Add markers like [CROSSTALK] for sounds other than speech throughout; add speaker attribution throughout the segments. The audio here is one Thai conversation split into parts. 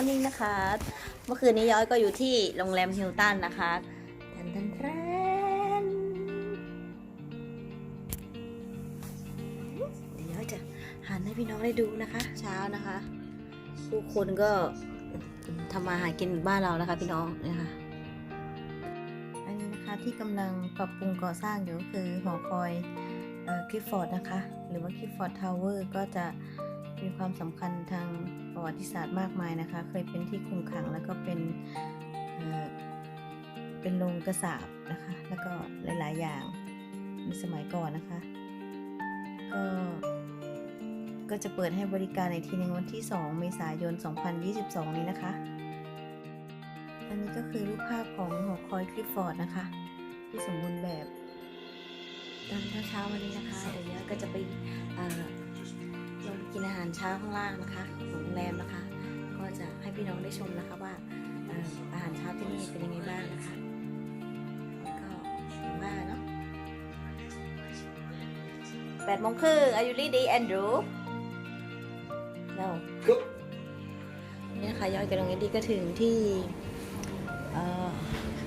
Speaker 1: morning นะคะ เมื่อคืนนี้ย้อยก็อยู่ที่โรงแรมฮิลตันนะคะทันทันทรนเดี๋ยวย้อยจะหันให้พี่น้องได้ดูนะคะ เช้านะคะผู้คนก็ทำมาหากินบ้านเรานะคะพี่น้องนะคะอันนี้นะคะที่กำลังปรับปรุงก่อสร้างอยู่ก็คือหอคอยคลิฟฟอร์ดนะคะหรือว่าคลิฟฟอร์ดทาวเวอร์ก็จะมีความสำคัญทางประวัติศาสตร์มากมายนะคะ เคยเป็นที่คุมขัง แล้วก็เป็นเป็นโรงกระสาบนะคะ แล้วก็หลายๆ อย่างในสมัยก่อนนะคะ ก็ก็จะเปิดให้บริการในทีในวันที่ 2 เมษายน 2022 นี้นะคะอันนี้ก็คือรูปภาพของหอคอยคลิฟฟอร์ด นะคะ ที่สมบูรณ์แบบ ตอนเช้าวันนี้นะคะ เดี๋ยวก็จะไปกินอาหารเช้าข้างล่างนะคะโรงแรมนะคะ ก็จะให้พี่น้องได้ชมนะคะว่า อาหารเช้าที่นี่เป็นยังไงบ้างนะคะก็ว่าเนาะแปดโมงครึ่งอายุรีดีแอนดรูเ e า n นี่นะคะย้อยกับน้งนี้ดีก็ถึงที่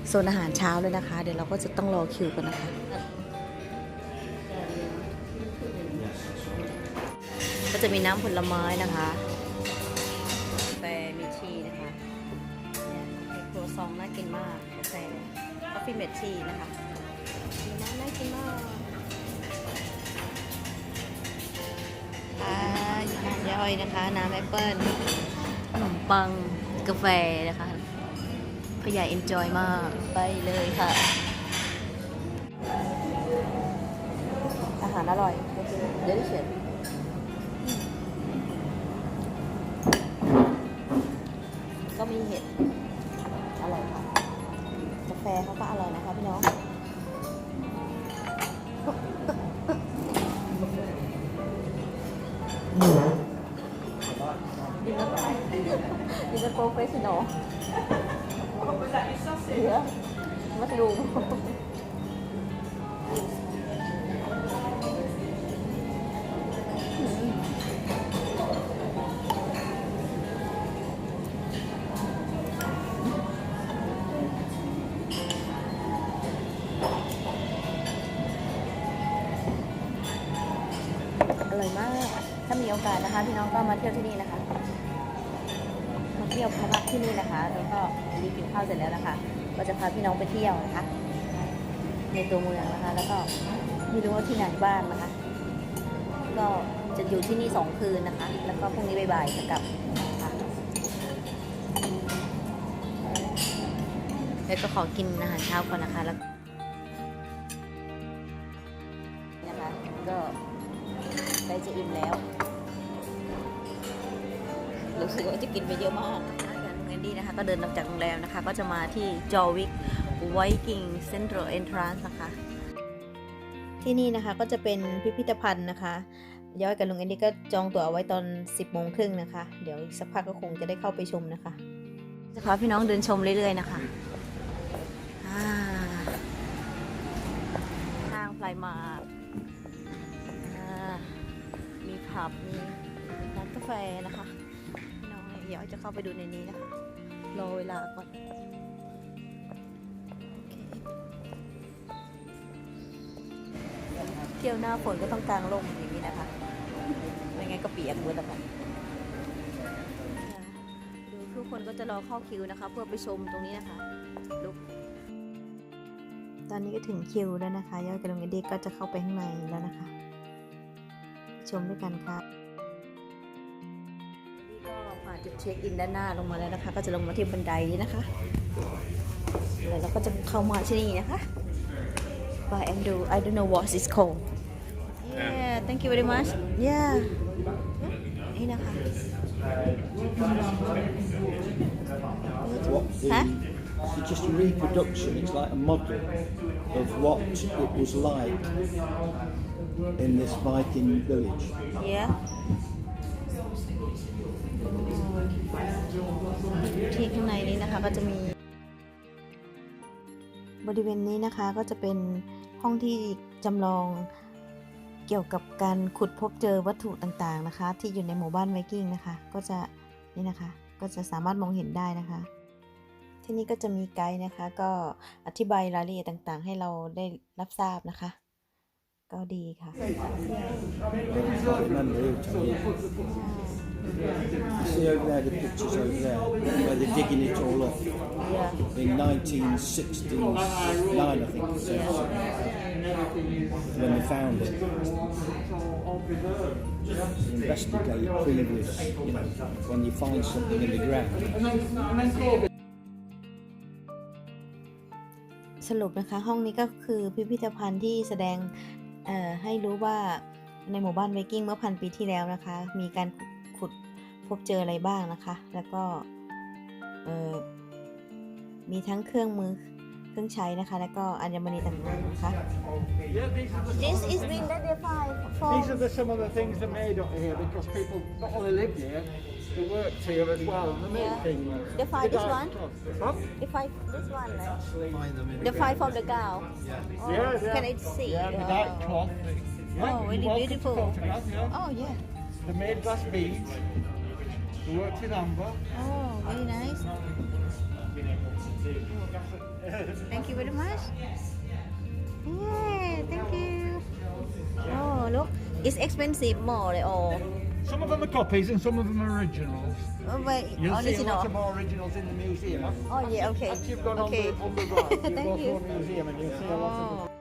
Speaker 1: โซนอาหารเช้าเลยนะคะ เดี๋ยวเราก็จะต้องรอคิวกันนะคะจะมีน้ำผลไม้นะคะแฟมีชีนะคะเนี่ยครัวซองน่ากินมากกาแฟกาแฟเมทชีนะคะ มีน้ำน่ากินมากน้ำย่อยนะคะน้ำแอปเปิ้ลขนมปังกาแฟนะคะพ่อใหญ่เอ็นจอยมากไปเลยค่ะ อาหารอร่อยเดี๋ยวเฉยฟเขาก็อร่อยนะคะพี่น้องดินันโปรเฟชชั่นอลเยอะมาดูเที่ยวที่นี่นะคะมาเที่ยวมาพักที่นี่นะคะ แล้วก็รีกินข้าวเสร็จแล้วนะคะ ก็จะพาพี่น้องไปเที่ยวนะคะ ในตัวเมืองนะคะ แล้วก็ไม่รู้ว่าที่ไหนบ้างนะคะ ก็จะอยู่ที่นี่สองคืนนะคะ แล้วก็พรุ่งนี้บ่ายยจะกลับนะคะแล้วก็ขอกินอาหารเช้าก่อนนะคะ แล้วก็จะมาที่ จอวิกไวกิ้งเซ็นทรัลเอนทรานส์นะคะ ที่นี่นะคะก็จะเป็นพิพิธภัณฑ์นะคะ ย้อยกับลุงเอ็นดี้ก็จองตั๋วเอาไว้ตอน 10 โมงครึ่งนะคะ เดี๋ยวสักพักก็คงจะได้เข้าไปชมนะคะ จะพาพี่น้องเดินชมเรื่อยๆนะคะ้างพลายมามีผับ มีร้านกาแฟนะคะพี่น้องย้อยจะเข้าไปดูในนี้นะคะรอเวลาก่อนเที่ยวหน้าฝนก็ต้องกลางลมอย่างนี้นะคะไม่งั้นก็เปียกหมดแล้วค่ะ ดูทุกคนก็จะรอเข้าคิวนะคะเพื่อไปชมตรงนี้นะคะลุกตอนนี้ก็ถึงคิวแล้วนะคะ ยอดกระลงเด็กก็จะเข้าไปข้างในแล้วนะคะ ชมด้วยกันค่ะจุดเช็คอินด้านหน้าลงมาแล้วนะคะก็จะลงมาที่บันไดนี้นะคะแล้วเราก็จะเข้ามาที่นี่นะคะ But I do I don't know what it's called Yeah thank you very much Yeah นี่นะคะฮะ It's just a reproduction. It's like a model of what it was like in this Viking village. Yeah. คะก็จะมี บริเวณนี้นะคะก็จะเป็นห้องที่จำลองเกี่ยวกับการขุดพบเจอวัตถุต่างๆนะคะ ที่อยู่ในหมู่บ้านไวกิ้งนะคะ ก็จะนี่นะคะก็จะสามารถมองเห็นได้นะคะ ที่นี่ก็จะมีไกด์นะคะ ก็อธิบายรายละเอียดต่างๆ ให้เราได้รับทราบนะคะ ก็ดีค่ะ See over there, the pictures over there, where they're digging it all up. yeah. In 1969, I think it says, Yeah. when they found it. Investigate previous, you know, when you find something in the ground. สรุปนะคะห้องนี้ก็คือพิพิธภัณฑ์ที่แสดงให้รู้ว่าในหมู่บ้านเวกิ้งเมื่อพันปีที่แล้วนะคะมีการุดพบเจออะไรบ้างนะคะ แล้วก็มีทั้งเครื่องมือเครื่องใช้นะคะ แล้วก็อัญมณีต่างๆนะคะ This is being identified for
Speaker 2: These are some of the things that made up here because people not only lived here they worked here as well they m a e a h things
Speaker 1: e f i v e this one h t e f i e this one right? e f i e from the cow yeah. Oh, yeah, yeah. Can I see?
Speaker 2: Yeah, the a cloth
Speaker 1: Oh, really beautiful. Oh, yeah.
Speaker 2: The made glass beads. The worked in amber.
Speaker 1: Oh, really nice. Thank you very much. Yeah, thank you. Oh, look. It's expensive more. Eh, oh.
Speaker 2: Some of them are copies and some of them are originals. Oh, but You'll see a lot of more originals in the museum.
Speaker 1: Oh, yeah, okay. Once
Speaker 2: you've gone okay. on the, on the right,
Speaker 1: you go to a museum and you'll see a lot of them.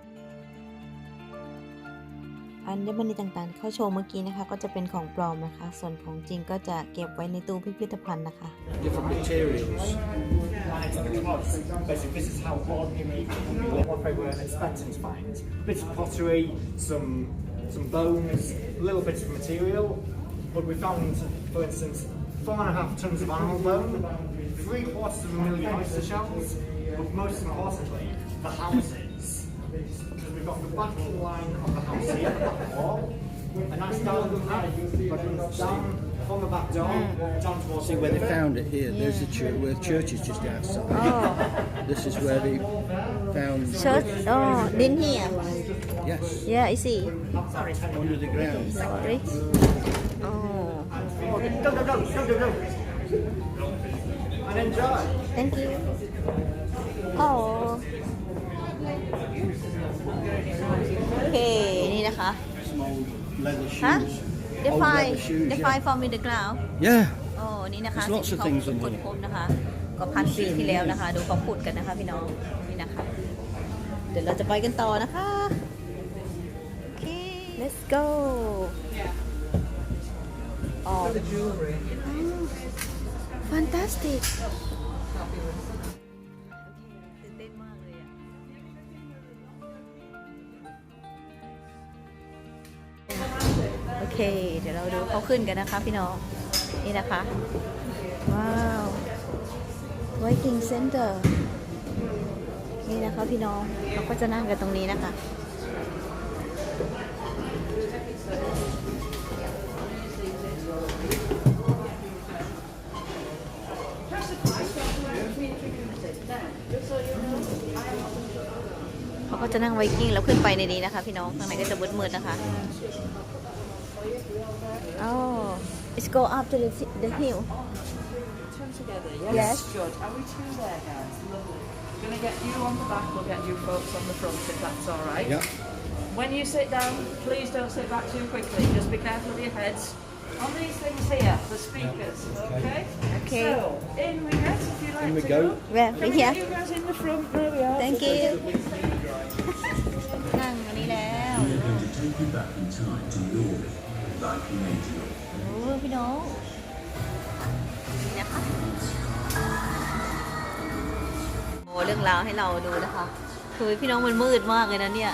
Speaker 1: อัญมณีต่างๆ เข้าโชว์เมื่อกี้นะคะก็จะเป็นของปลอมนะคะ ส่วนของจริงก็จะเก็บไว้ในตู้พิพิธภัณฑ์นะคะ
Speaker 2: Different materials. Basically, this is how ordinary people what they were expecting to find. Bit of pottery, some some bones, a little bit of material, but we found, for instance, four and a half tons of animal bone, three quarters of a million oyster shells, but most importantly, the housing. From the back line of the house here at the hall. And I started high, but down from the back door, hmm. down towards See where they found it here. There's the church where the church is just outside. Oh. this is where they found.
Speaker 1: Church? Oh, in here. Yes. Yeah, I see.
Speaker 2: Sorry. Under the ground.
Speaker 1: Sorry. Oh. oh. Go, go, go, go, go, go. And enjoy. Thank you. Oh. โอเคนี่นะคะฮะ define define from the ground yeah โอ้นี่นะคะสิ่งของทีคนพบนะคะก็พันปีที่แล้วนะคะดูเขาขุดกันนะคะพี่น้องนี่นะคะเดี๋ยวเราจะไปกันต่อนะคะโอเค let's go oh fantastic เดี๋ยวเราดูเขาขึ้นกันนะคะพี่น้องนี่นะคะว้าวิ i งเซ็นเตอร์นี่นะคะพี่น้องเราก็จะนั่งกันตรงนี้นะคะเขาก็จะนั่งไวกิ้งแล้วขึ้นไปในนี้นะคะพี่น้องข้างในก็จะมืดๆนะคะ Oh, it's go up to the, the hill. Oh,
Speaker 3: turn together, yes. yes. Good. Are we two there, guys? Lovely. We're going to get you on the back, we'll get you folks on the front if that's all right. Yep. When you sit down, please don't sit back too quickly. Just be careful of your heads. On these things here, the speakers, okay? Okay. So, in we get if you like in we to go. go. Yeah, Can yeah. you guys in the front? There we are.
Speaker 1: Thank you. นงอนนแลว [LAUGHS] you back in time to รานที่ไในจริงโอ้พี่น้องนนะคะโอ้เรื่องราวให้เราดูนะคะ คือพี่น้องมันมืดมากเลยนะเนี่ย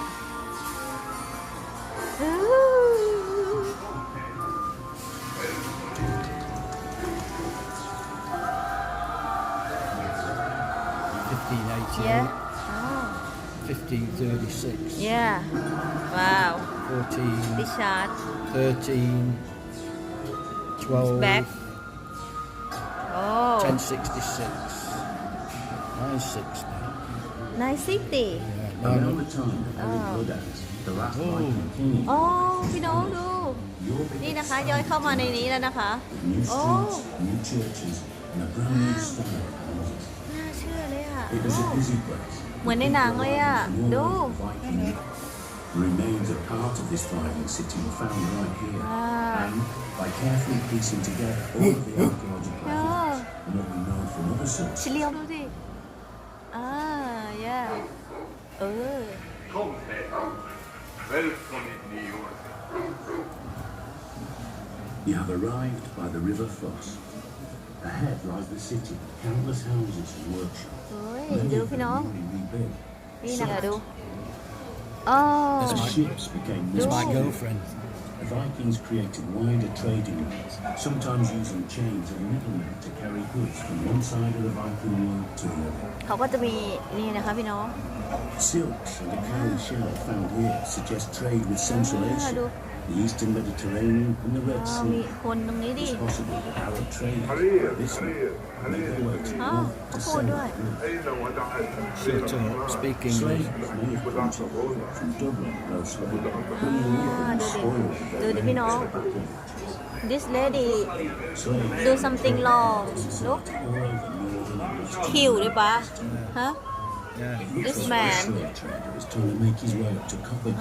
Speaker 2: 14 1 yeah. 1536.
Speaker 1: Yeah. Wow. 14. This
Speaker 2: 13. 12. back. Oh. 1066.
Speaker 1: 960. 960? Yeah.
Speaker 2: Nine Another time do that. Oh. The
Speaker 1: oh. Oh, พี่น้องดู นี่นะคะย้อยเข้ามาในนี้แล้วนะคะ Oh. New churches and a brand style. It was a oh. busy place. เหมือนในหนังเลยอ่ะ
Speaker 2: remains a part of this thriving city found right here
Speaker 1: ah. and by carefully piecing together all of the [LAUGHS] archaeological evidence we ah, yeah oh.
Speaker 2: You have arrived by the River Foss. Ahead lies the city, countless houses and workshops. Oh, Ships became
Speaker 1: It's my girlfriend.
Speaker 2: The Vikings created wider trading routes, sometimes using chains metal middlemen to carry goods from one side of the Viking world to
Speaker 1: the other.
Speaker 2: Silks and the shells shell found here suggest trade with Central Asia the Eastern Mediterranean and the Red Sea.
Speaker 1: มีคนตรงนี้ดิ It's possible that Arab trade this one made their way to
Speaker 2: the north to speaking Slaves may have come to Europe
Speaker 1: from Dublin and elsewhere, bringing with them spoil this lady do something wrong look all over northern Yeah. this man Slave trader was trying to make his way up to Copper.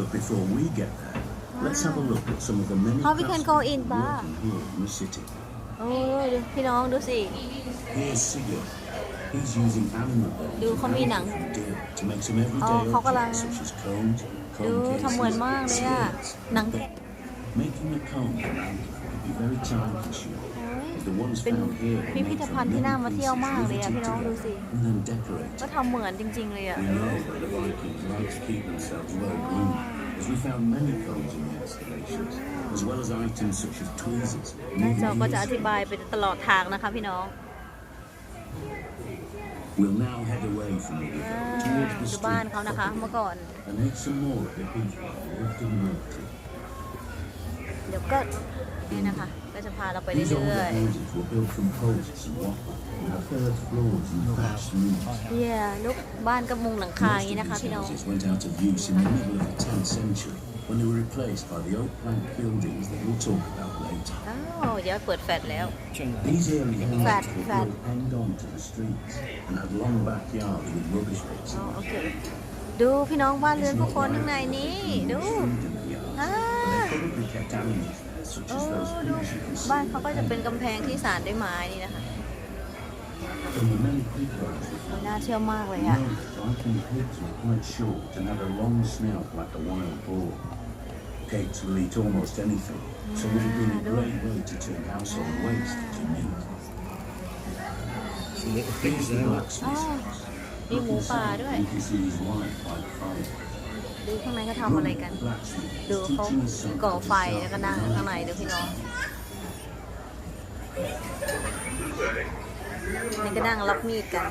Speaker 1: But before we get there, wow. let's have a look at some of the many How we can go in b a here in the city. Oh, ้ยดูพี่น้องดูสิ Here's Sigurd. He's using animal bones ดูเขามีหนัง to make some everyday อ๋อเขากำลัง objects such as combs, ดู c o m ทำเหมือนมากเล e s ยอะ and หนัง Making a comb around c o u l d be very time consuming. เป็นพิพิธภัณฑ์ที่น่ามาเที่ยวมากเลยอ่ะ พี่น้องดูสิ ก็ทำเหมือนจริงๆเลยอ่ะน่าจะก็จะอธิบายไปตลอดทางนะคะ พี่น้อง w e l บ้านเขานะคะ เมื่อก่อน เดี๋ยวก็นี่นะคะจะพาเราไปเรื่อยๆเยี่ยลูกบ้านกระมุงหลังคาอย่างนี้นะคะพี่น้องเดี๋ยวเปิดแฟดแล้วแฟดแฟดดูพี่น้องบ้านเรือนผู้คนข้างในนี้ดูฮ่ดูบ้านเขาก็จะเป็นกำแพงที่สานด้วยไม้นี่นะคะน่าเชื่อมากเลยอะมีหมูป่าด้วยดูข้างในเขาทำอะไรกัน ดูเขาก่อไฟแล้วก็นั่งข้างในดูพี่น้องนี่ก็นั่งรับมีดกัน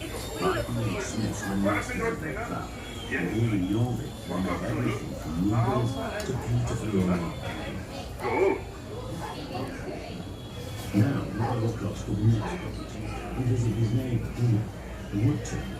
Speaker 1: นี่ w l o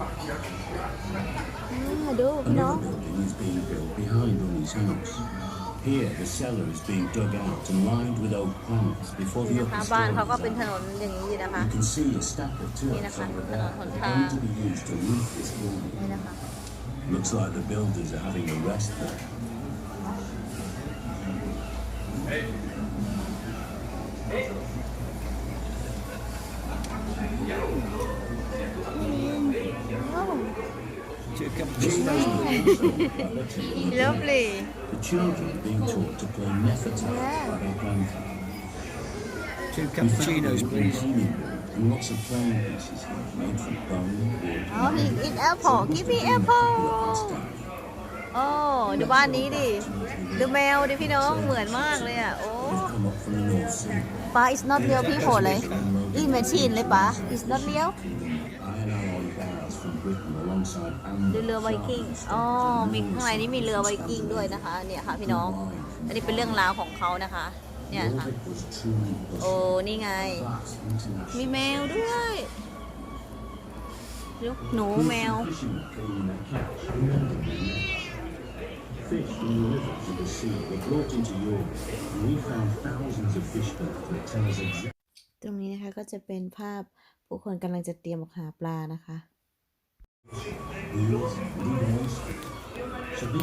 Speaker 1: Ah, Another building is being built behind Ronnie's house. Here, the cellar is being dug out and lined with old planks before the นะคะ upper is You see a stack of turfs over there, going to be used to roof this นี่ Looks like the builders are having a rest to a c l i Lovely. The children being taught to play n e f e r t i yeah. by their g r a n d a e t s Two cappuccinos, please. And lots of playing pieces made from bone, o h he eat apple. Give me apple. โอ้ดูบ้านนี้ดิดูแมวดิพี่น้องเหมือนมากเลยอ่ะโอ้ป้า is not real พี่โหดเลยอี m มชช i n เลยป้า is not real เรือเรือไวกิ้ง อ๋อ มีข้างในนี้มีเรือไวกิ้งด้วยนะคะ เนี่ยค่ะพี่น้อง อันนี้เป็นเรื่องราวของเขานะคะ เนี่ยค่ะโอ้นี่ไง มีแมวด้วย ลูกหนูแมว ตรงนี้นะคะก็จะเป็นภาพผู้คนกำลังจะเตรียมออกหาปลานะคะ So these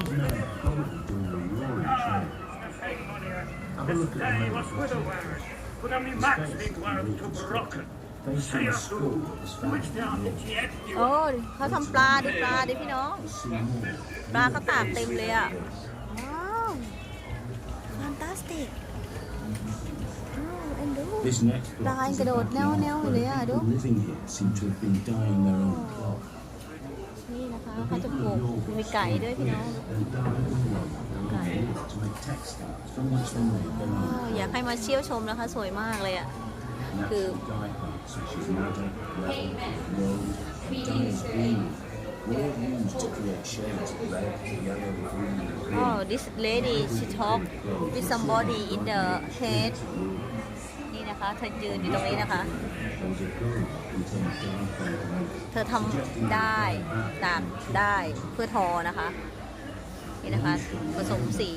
Speaker 1: men are probably doing a roaring trade. Have a look at the men. Based on the scope of this family, โอ้เขาทำปลาดูปลาดิพี่น้อง see more. ปลาเขาตากเต็มเลยอ่ะว้าวฟันตาสติกอ้าวเอ็นดู This next block is the กระโดดแนวๆเลยอะดู people living here seem to have been dying their own cloth. นี่นะคะเขาจะปลูกมีไก่ด้วยพี่น้องไก่อยากให้มาเชี่ยวชมนะคะสวยมากเลยอ่ะคือโอ้ this lady she talk with somebody in the head นี่นะคะเธอยืนอยู่ตรงนี้นะคะเธอทำได้ ตามได้เพื่อทอนะคะ นี่นะคะผสมสี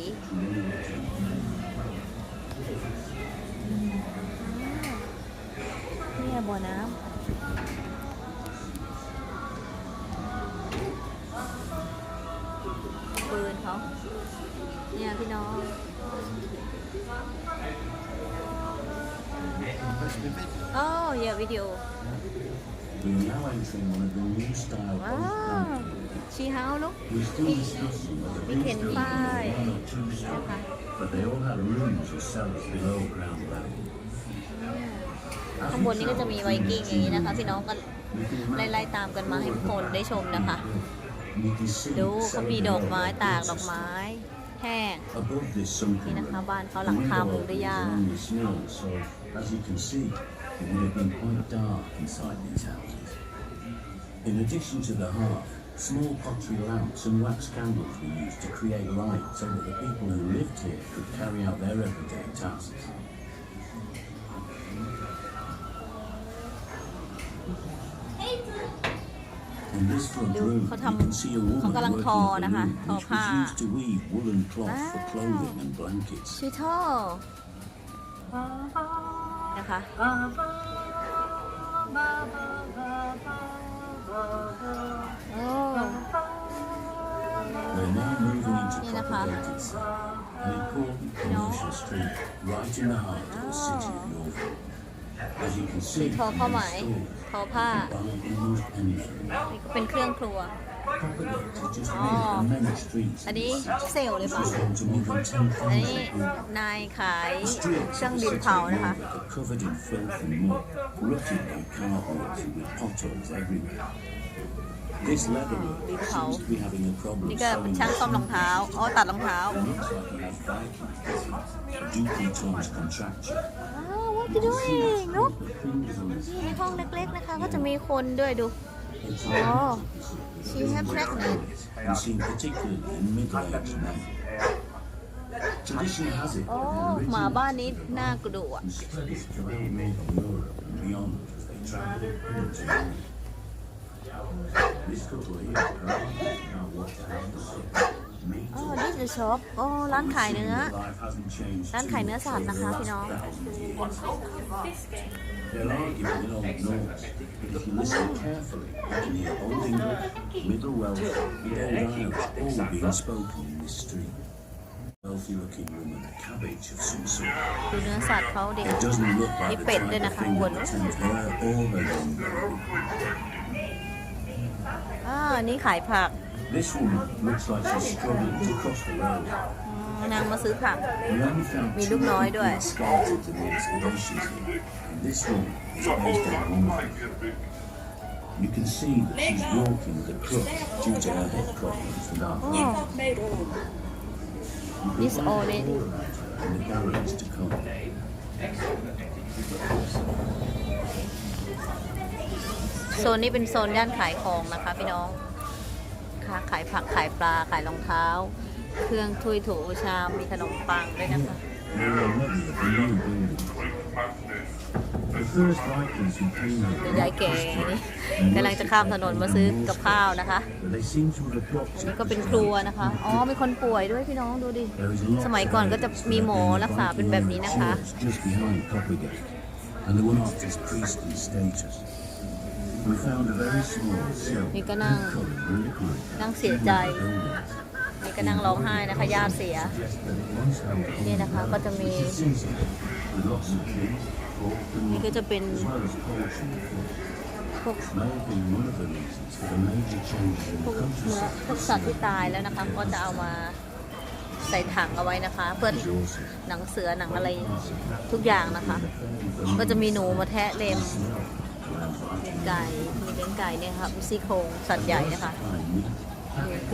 Speaker 1: เนี่ย บ่อน้ำปืนเขา เนี่ย พี่น้อง Oh, yeah, video. Now I'm saying one of the new style. Wow. See how look? We still discuss We can buy. But they all have rooms or cells below ground level. ข้างบนนี้ก็จะมีไวกิ้งอย่างนี้นะคะพี่น้องก็ ไล่ ๆ ตามกันมาให้คนได้ชมนะคะ ดูเขามีดอกไม้ ตากดอกไม้แห้งนี่นะคะ บ้านเขาหลังคามุงด้วยหญ้า As you can see, it would have been quite dark inside these houses. In addition to the hearth, small pottery lamps and wax candles were used to create light so that the people who lived here could carry out their everyday tasks. In this front room, you can see a woman working the loom, which was used to weave woolen cloth for clothing and blankets. ชื่อท่อนะคะโอ้นี่นะคะนมีทอผ้าไหมทอผ้านี่ก็เป็นเครื่องครัวอันนี้เซลเลยป่ะ อันนี้นายขายเครื่องบินเผานะคะบินเผา b a นี่ก็เช่างซ่อมรองเท้า อ๋อตัดรองเท้าว้าว o Tom's c o n นุ๊กนี่ห้องเล็กๆนะคะ ก็จะมีคนด้วยดูอ๋อ She had pregnant. And she in particular in middle age men. Tradition has it โอ้ that หมา the บ้า h นี้ น่ากลัว original studies throughout northern Europe and beyond as they traveled into Europe. This couple here proudly now walked around the city. อ๋อ this is shop โอ้ร้านขายเนื้อ Life hasn't changed. ร้านขายเนื้อสัตว์นะคะ พี่น้อง too much in the last 1,000 years. There are even middle knolls. If you listen carefully, you can hear Old English, Middle Welsh, and Old i r s all being spoken in this s t r e a o n o m a n cabbage of some sort. It doesn't look like the type of t n g n o n o n o o k s like she's struggling to cross the road. นางมาซื้อผัก มีลูกน้อยด้วย This one is almost at woman. You can see that she's walking w i t h a crook due to her head problems and arthritis. o h This already. And the g a l l e r y i s to come. โซนนี้เป็นโซนย่านขายของนะคะพี่น้องค่ะขายผัก ขายปลา ขายรองเท้า เครื่องถ้วยโถชาม มีขนมปังด้วยนะคะยายแก่กำลังจะข้ามถนนมาซื้อกับข้าวนะคะอันนี้ก็เป็นครัวนะคะ อ๋อมีคนป่วยด้วยพี่น้อง ดูดิ สมัยก่อนก็จะมีหมอรักษาเป็นแบบนี้นะคะนี่ก็นั่งนั่งเสียใจนี่ก็นั่งร้องไห้นะคะญาติเสีย นี่นะคะ ก็จะมีนี่ก็จะเป็นพวกพวกเนื้อพวกสัตว์ที่ตายแล้วนะคะก็จะเอามาใส่ถังเอาไว้นะคะ เพื่อหนังเสือหนังอะไรทุกอย่างนะคะก็จะมีหนูมาแทะเล็มเลี้ยงไก่มีเลี้ยงไก่เนี่ยค่ะมีซี่โครงสัตว์ใหญ่นะคะี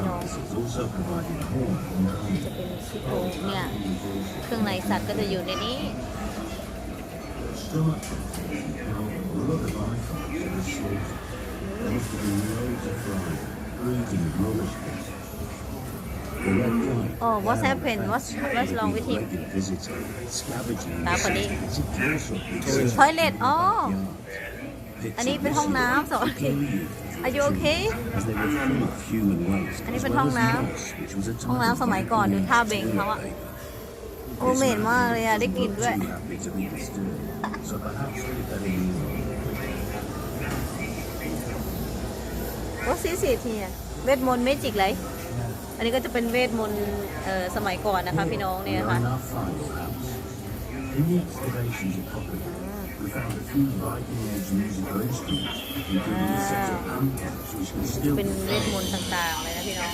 Speaker 1: น้องจะเป็นซี่โครงเนี่ยเครื่องในสัตว์ก็จะอยู่ในนี้ Still not perfect. You know, we look at life as sort There used to be loads of crime, loads of rubbish. The red light. Oh, what's happened? What's what's wrong with him? Visiting, scavenging, toilet. Oh. อันนี้เป็นห้องน้ำสองอายุโอเคอันนี้เป็นห้องน้ำห้องน้ำสมัยก่อนดูท่าเบ่งเขาอะโอ้เมนมากเลยอะได้กินด้วยโอ้สีสีทีอะเวทมนต์เมจิกไรอันนี้ก็จะเป็นเวทมนต์สมัยก่อนนะคะพี่น้องเนี่ยค่ะเป็นเวทมนต์ต่างๆเลยนะพี่น้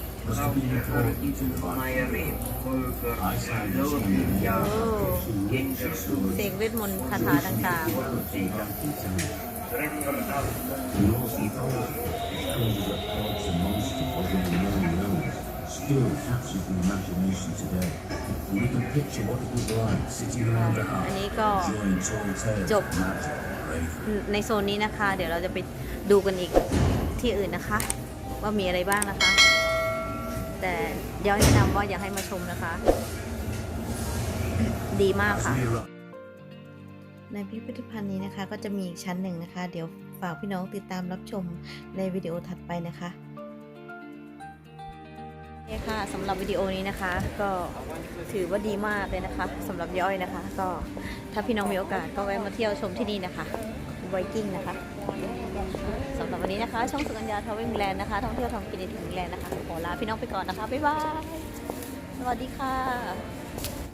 Speaker 1: องเสียงเวทมนต์คาถาต่างๆ อันนี้ก็จบในโซนนี้นะคะ เดี๋ยวเราจะไปดูกันอีกที่อื่นนะคะ ว่ามีอะไรบ้างนะคะแต่เดี๋ยวแนะนำว่าอยากให้มาชมนะคะ ดีมากค่ะ ในพิพิธภัณฑ์นี้นะคะ ก็จะมีอีกชั้นหนึ่งนะคะเดี๋ยวฝากพี่น้องติดตามรับชมในวิดีโอถัดไปนะคะเค่ะสำหรับวิดีโอนี้นะคะ ก็ถือว่าดีมากเลยนะคะสำหรับย้อยนะคะ ก็ถ้าพี่น้องมีโอกาสก็แวะมาเที่ยวชมที่นี่นะคะไวกิ้งนะคะ สำหรับวันนี้นะคะ ช่องสุกัญญาทาวเวงแลนด์นะคะ ท่องเที่ยวทางกินิทิงแลนด์นะคะขอลาพี่น้องไปก่อนนะคะ บ๊ายบาย สวัสดีค่ะ